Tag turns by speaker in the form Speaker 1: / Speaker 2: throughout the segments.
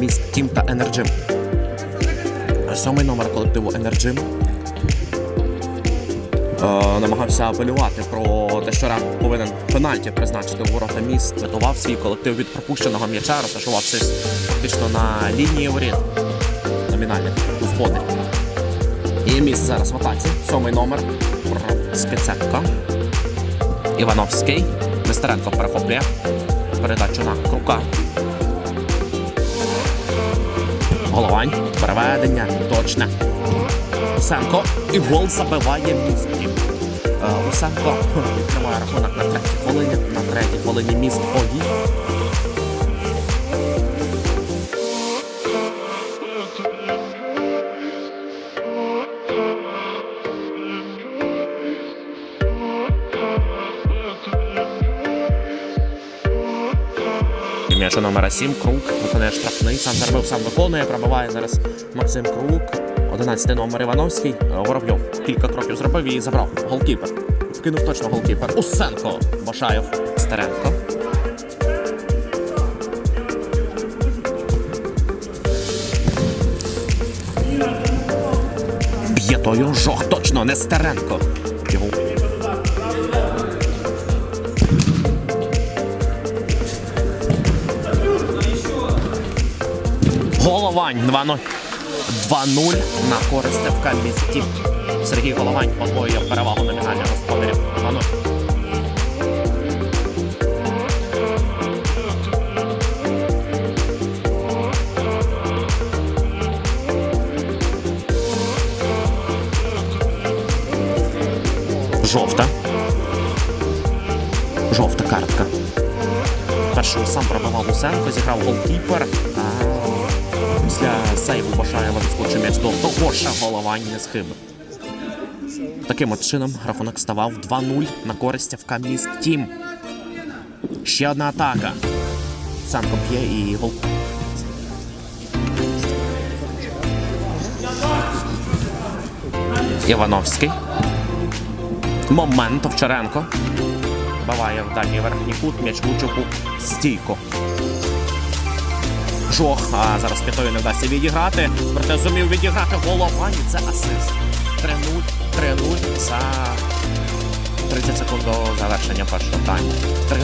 Speaker 1: міст Тім та Енерджим. Сьомий номер колективу Енерджим е, намагався апелювати про те, що Рем повинен пенальті призначити у ворота міст. Рятував свій колектив від пропущеного м'яча, розташувався фактично на лінії воріт номінальних господарів. І місце зараз в атаці. Сьомий номер Скиценко. Івановський. Нестеренко перехоплює. Передачу на Крука. Головань. Переведення. Точне. Усенко. І гол забиває міст. Е, Усенко відкриває рахунок на третій хвилині. На третій хвилині міст повів. І номера 7, Крук, виконує штрафний, сам заробив, сам виконує, пробиває зараз Максим Крук. 11 номер Івановський. Воробйов кілька кроків зробив і забрав. Голкіпер. Вкинув точно голкіпер. Усенко. Башаєв. Старенко. Б'є той ожог. Точно, не Головань 2-0. 2-0 на користь ФК місті. Сергій Головань подвоює перевагу номінальних господарів. 2-0. Жовта. Жовта картка. Перший сам пробивав Усенко, зіграв голкіпер. Після сейву Башаєва відскочив м'яч до того ж головань не схибив. Таким от чином рахунок ставав 2-0 на користь ФК міст Тім. Ще одна атака. Санко б'є і гол. Івановський. Момент Овчаренко. Баває в дальній верхній кут, м'яч у стійку. Жох, а зараз п'ятою не вдасться відіграти. Проте зумів відіграти голова і це асист. 3-0, 3-0 за 30 секунд до завершення першого тайму. 3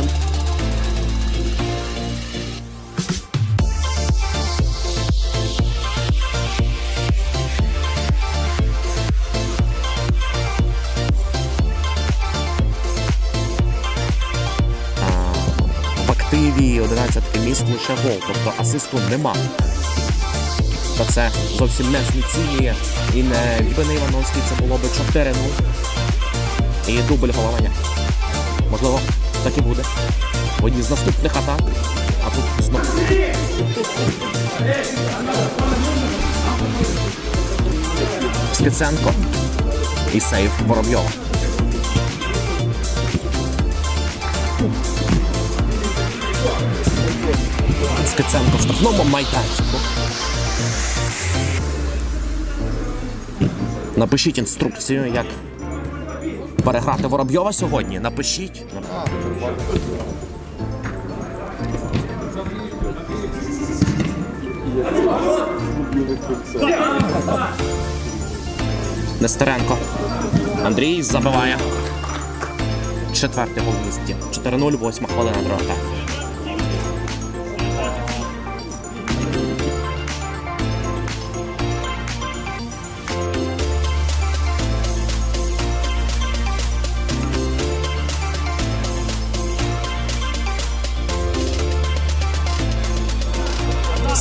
Speaker 1: активі 11 міст лише гол, тобто асисту нема. Та це зовсім не знецінює. І не відбини Івановський це було би 4-0. І дубль головання. Можливо, так і буде. В одній з наступних атак. А тут знову. Скиценко. І сейв Воробйова. Скиценко в штрафному майданчику. Напишіть інструкцію, як переграти Воробйова сьогодні. Напишіть. Нестеренко. Андрій забиває. Четвертий гол в місті. 4-0, восьма хвилина друга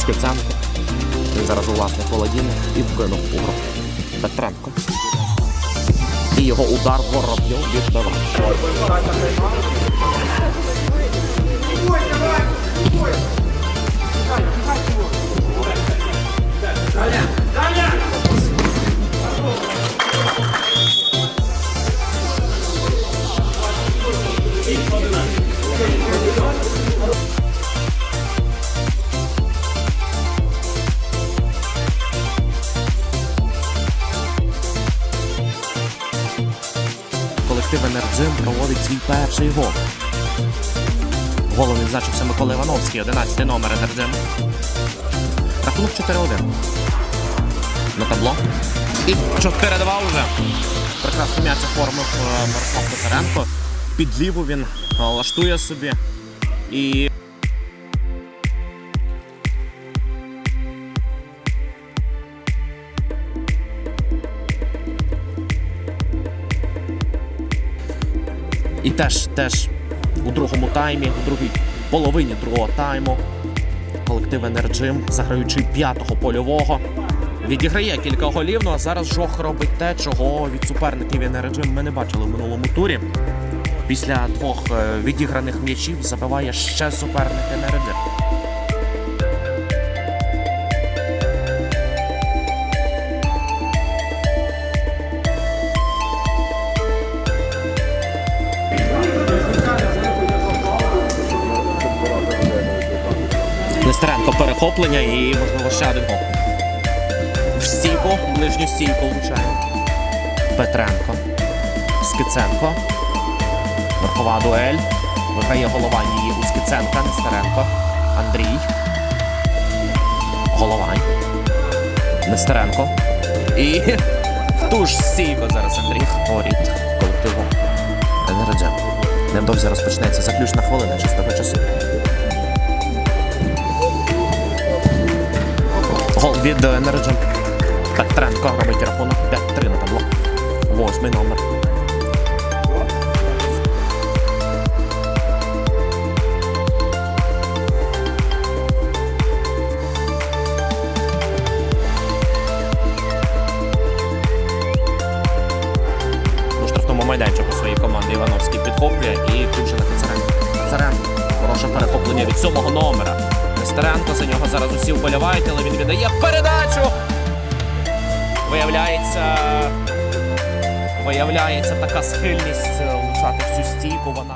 Speaker 1: Скиценко. Він зараз у власних володіннях і вкинув у гру. Петренко. І його удар Воробйов відбивав. колектив Енерджим проводить свій перший гол. Голом відзначився Микола Івановський, 11 номер Енерджем. Рахунок 4-1. На табло. І 4-2 вже. Прекрасно м'яч оформив е, Мирослав Писаренко. Під ліву він е, лаштує собі. І теж, теж у другому таймі, у другій половині другого тайму колектив Енерджим, заграючи п'ятого польового, відіграє кілька голів. Ну а зараз Жох робить те, чого від суперників Енерджим ми не бачили в минулому турі. Після двох е, відіграних м'ячів забиває ще суперник Енерджим. Нестеренко перехоплення і можливо ще один гол. В стійку, ближню стійку влучає. Петренко. Скиценко. Верхова дуель. Виграє головань її у Скиценка. Нестеренко. Андрій. Головань. Нестеренко. І в ту ж стійку зараз Андрій. Горіть колективу. Енерджем. Невдовзі розпочнеться заключна хвилина чистого часу. Гол від Енерджем. Петренко робить рахунок 5-3 на табло. Восьмий номер. У штрафному майданчику своєї команди Івановський підхоплює і тут же на Кацаренко. Кацаренко. Хороше перехоплення від сьомого номера. Нестеренко за нього зараз усі вболівають, але він віддає передачу. Виявляється, виявляється така схильність е, влучати всю стійку. Вона.